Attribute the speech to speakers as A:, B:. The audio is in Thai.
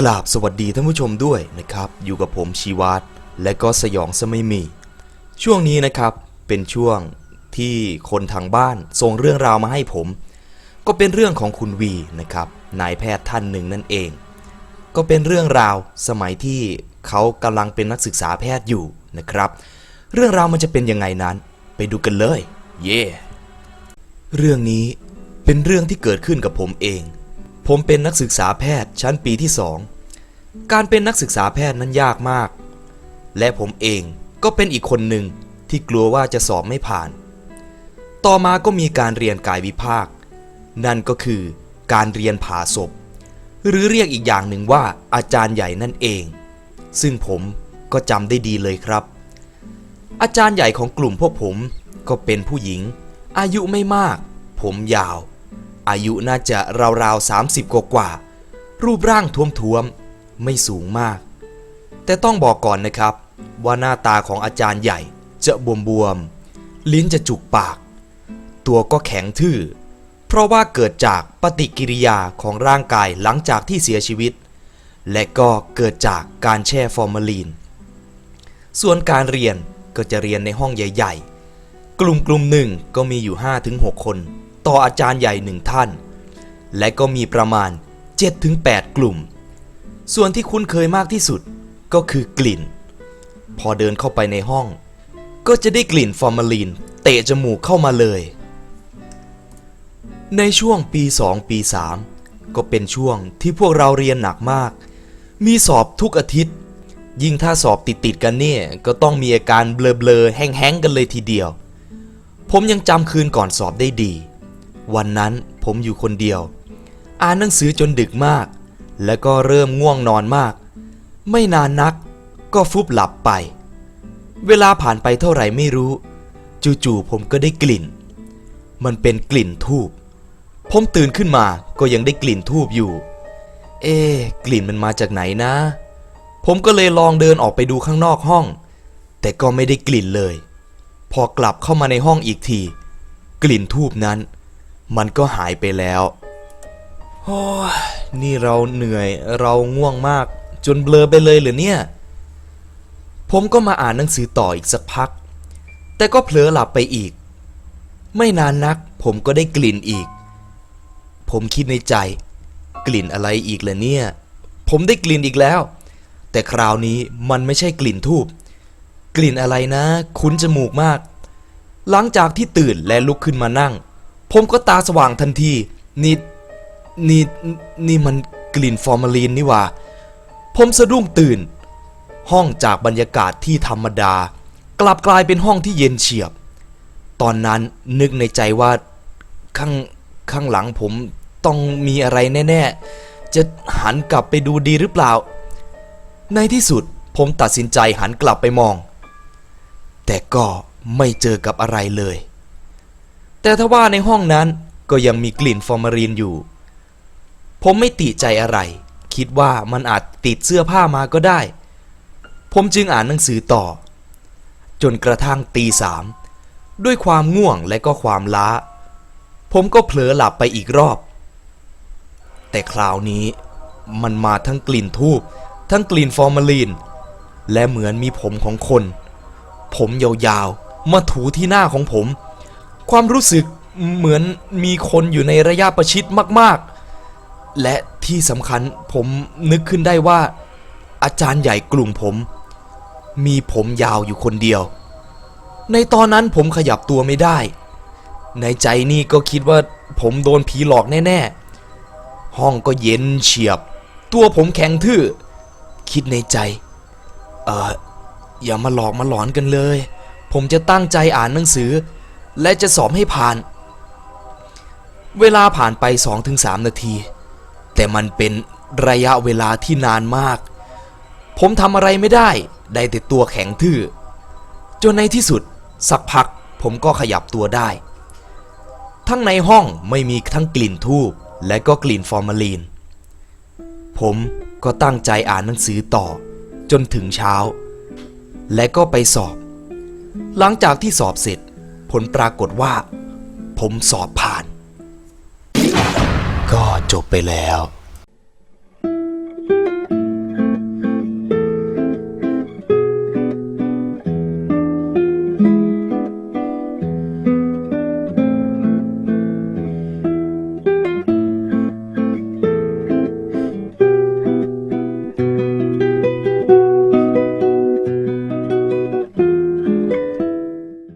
A: กราบสวัสดีท่านผู้ชมด้วยนะครับ อยู่กับผมชีวัตและก็สยองสมัยมี ช่วงนี้นะครับเป็นช่วงที่คนทางบ้านส่งเรื่องราวมาให้ผม ก็เป็นเรื่องของคุณวีนะครับนายแพทย์ท่านหนึ่งนั่นเอง ก็เป็นเรื่องราวสมัยที่เขากำลังเป็นนักศึกษาแพทย์อยู่นะครับ เรื่องราวมันจะเป็นยังไงนั้น ไปดูกันเลย เย่เรื่องนี้เป็นเรื่องที่เกิดขึ้นกับผมเอง ผมเป็นนักศึกษาแพทย์ชั้นปีที่สอง การเป็นนักศึกษาแพทย์นั้นยากมาก และผมเองก็เป็นอีกคนหนึ่งที่กลัวว่าจะสอบไม่ผ่าน ต่อมาก็มีการเรียนกายวิภาค นั่นก็คือการเรียนผ่าศพ หรือเรียกอีกอย่างหนึ่งว่าอาจารย์ใหญ่นั่นเอง ซึ่งผมก็จำได้ดีเลยครับ อาจารย์ใหญ่ของกลุ่มพวกผมก็เป็นผู้หญิง อายุไม่มาก ผมยาว อายุน่าจะราวๆ30 กว่ากว่า รูปร่างท้วมๆ ไม่สูงมาก แต่ต้องบอกก่อนนะครับ ว่าหน้าตาของอาจารย์ใหญ่จะบวมๆ ลิ้นจะจุกปาก ตัวก็แข็งทื่อ เพราะว่าเกิดจากปฏิกิริยาของร่างกายหลังจากที่เสียชีวิต และก็เกิดจากการแช่ฟอร์มาลีน ส่วนการเรียนก็จะเรียนในห้องใหญ่ ๆ กลุ่มกลุ่มหนึ่งก็มีอยู่ 5-6 คน ต่ออาจารย์ใหญ่หนึ่งท่าน และก็มีประมาณ 7-8 กลุ่ม ส่วนที่คุ้นเคยมากที่สุดก็คือกลิ่น พอเดินเข้าไปในห้อง ก็จะได้กลิ่นฟอร์มาลีนเตะจมูกเข้ามาเลย ในช่วงปี 2 ปี 3 ก็เป็นช่วงที่พวกเราเรียนหนักมาก มีสอบทุกอาทิตย์ ยิ่งถ้าสอบติดติดกันเนี่ย ก็ต้องมีอาการเบลอๆแห้งๆกันเลยทีเดียว ผมยังจำคืนก่อนสอบได้ดี วันนั้นผมอยู่คนเดียว อ่านหนังสือจนดึกมาก แล้วก็เริ่มง่วงนอนมาก ไม่นานนักก็ฟุบหลับไป เวลาผ่านไปเท่าไหร่ไม่รู้ จู่ๆผมก็ได้กลิ่น มันเป็นกลิ่นทูบผมตื่นขึ้นมาก็ยังได้กลิ่นทูบอยู่ เอ๊ะกลิ่นมันมาจากไหนนะ ผมก็เลยลองเดินออกไปดูข้างนอกห้อง แต่ก็ไม่ได้กลิ่นเลย พอกลับเข้ามาในห้องอีกที กลิ่นทูบนั้น มันก็หายไปแล้วโอ้นี่เราเหนื่อยเราง่วงมาก จนเบลอไปเลยเหรือเนี่ย ผมก็มาอ่านหนังสือต่ออีกสักพัก แต่ก็เผลอหลับไปอีก ไม่นานนัก ผมก็ได้กลิ่นอีก ผมคิดในใจ กลิ่นอะไรอีกล่ะเนี่ย ผมได้กลิ่นอีกแล้ว แต่คราวนี้มันไม่ใช่กลิ่นทูบกลิ่นอะไรนะ คุ้นจมูกมาก หลังจากที่ตื่นและลุกขึ้นมานั่ง ผมก็ตาสว่างทันที นี่นี่นี่มันกลิ่นฟอร์มาลีนนี่ว่า ผมสะดุ้งตื่น ห้องจากบรรยากาศที่ธรรมดา กลับกลายเป็นห้องที่เย็นเฉียบ ตอนนั้นนึกในใจว่าข้างข้างหลังผมต้องมีอะไรแน่ ๆ จะหันกลับไปดูดีหรือเปล่า ในที่สุดผมตัดสินใจหันกลับไปมอง แต่ก็ไม่เจอกับอะไรเลย แต่ถ้าว่าในห้องนั้นก็ยังมีกลิ่นฟอร์มารีนอยู่ ผมไม่ติใจอะไร คิดว่ามันอาจติดเสื้อผ้ามาก็ได้ ผมจึงอ่านหนังสือต่อ จนกระทั่งตีสามด้วยความง่วงและก็ความล้า ผมก็เผลอหลับไปอีกรอบ แต่คราวนี้มันมาทั้งกลิ่นทูบทั้งกลิ่นฟอร์มาลีน และเหมือนมีผมของคน ผมยาวๆมาถูที่หน้าของผม ความรู้สึกเหมือนมีคนอยู่ในระยะประชิดมากๆ และที่สำคัญผมนึกขึ้นได้ว่า อาจารย์ใหญ่กลุ่มผม มีผมยาวอยู่คนเดียว ในตอนนั้นผมขยับตัวไม่ได้ ในใจนี่ก็คิดว่าผมโดนผีหลอกแน่ๆ ห้องก็เย็นเฉียบ ตัวผมแข็งทื่อ คิดในใจ เอออย่ามาหลอกมาหลอนกันเลย ผมจะตั้งใจอ่านหนังสือ และจะสอบให้ผ่าน เวลาผ่านไป 2-3 นาที แต่มันเป็นระยะเวลาที่นานมาก ผมทำอะไรไม่ได้ ได้แต่ตัวแข็งทื่อ จนในที่สุด สักพักผมก็ขยับตัวได้ ทั้งในห้องไม่มีทั้งกลิ่นทูบและก็กลิ่นฟอร์มาลีน ผมก็ตั้งใจอ่านหนังสือต่อ จนถึงเช้า และก็ไปสอบ หลังจากที่สอบเสร็จ ผลปรากฏว่า ผมสอบผ่าน ก็จบไปแล้ว